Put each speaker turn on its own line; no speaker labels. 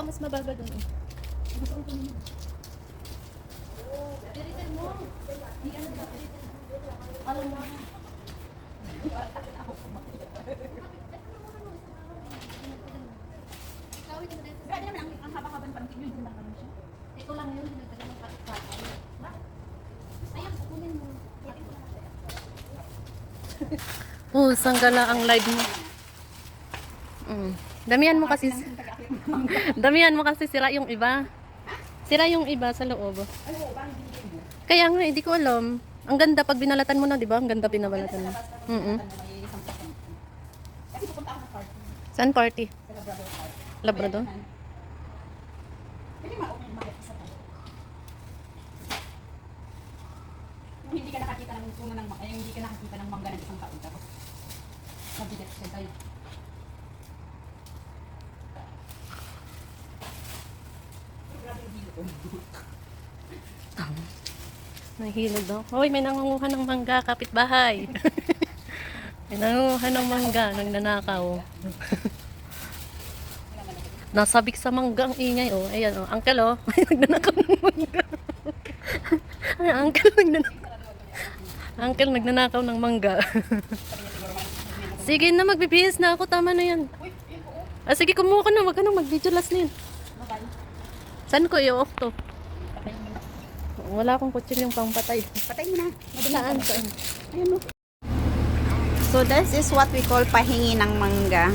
oh, mas mababa doon. Oh. Gusto ko kunin. Piritin mo. Hindi ano ba? Alam mo.
Grabe naman, ang, ang haba-haba ng naman siya.
Ito lang yun, dinagdagan ng patikatan. Ayan, kukunin mo. Oh, sanggala ang live mo. Mm. Damihan mo kasi. Damihan mo kasi sira yung iba. Sira yung iba sa loob. Kaya nga, hindi ko alam. Ang ganda pag binalatan mo na, di ba? Ang ganda pinabalatan mo. Mm
party.
Saan party?
Labrador hindi ka nakakita ng puno ng yung hindi ka nakakita ng mangga ng isang taon tapos mabigat siya tayo. Grabe yung hilo ko.
Nahilog daw. Hoy, may nangunguha ng mangga, kapitbahay. may nangunguha ng mangga, nagnanakaw. Nasabik sa mangga ang ingay, oh. Ayan, oh. Uncle, oh. May nagnanakaw ng mangga. Ay, uncle, nagnanakaw. Uncle, nagnanakaw ng mangga. sige na, magbibihis na ako. Tama na yan. Ah, sige, kumuha ka na. Wag ka nang mag-video last na yun. Saan ko i-off to?
Patay mo na.
Wala akong kutsin yung pangpatay.
Patay mo na.
Saan? Saan?
Ayan mo. So this is what we call pahingi ng mangga.